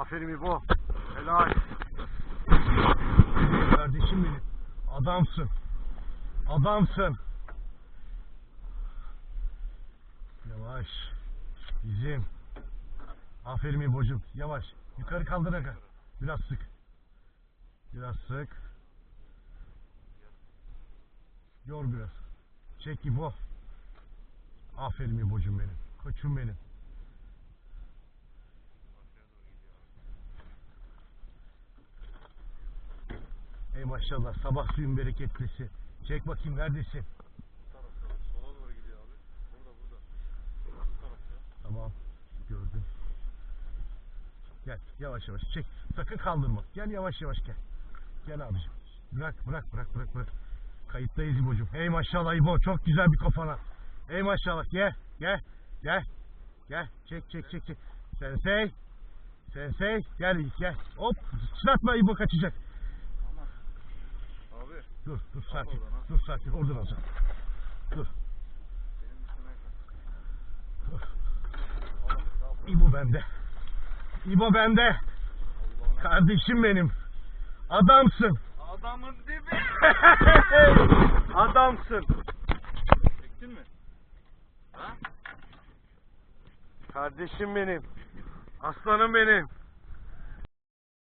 Aferin İbo. Helal. Kardeşim benim. Adamsın. Adamsın. Yavaş. Bizim. Aferin İbo'cum. Yavaş. Yukarı kaldır aga. Biraz sık. Biraz sık. Yor biraz. Çek İbo. Aferin İbo'cum benim. Koçum benim. Ey maşallah sabah suyun bereketlisi. Çek bakayım neredesin? Tamam gördüm. Gel yavaş yavaş çek. Sakın kaldırma. Gel yavaş yavaş gel. Gel abicim. Bırak bırak bırak bırak bırak. Kayıttayız İbo'cum. Hey maşallah İbo çok güzel bir kafana. Hey maşallah gel gel gel. Gel çek çek çek çek. Sensei. Sensei gel gel. Hop sıçratma İbo kaçacak. Dur dur sakin. Dur sakin oradan alacağım. Dur. dur. İbo bende. İbo bende. Kardeşim benim. Adamsın. Adamın dibi. Adamsın. Çektin mi? Ha? Kardeşim benim. Aslanım benim.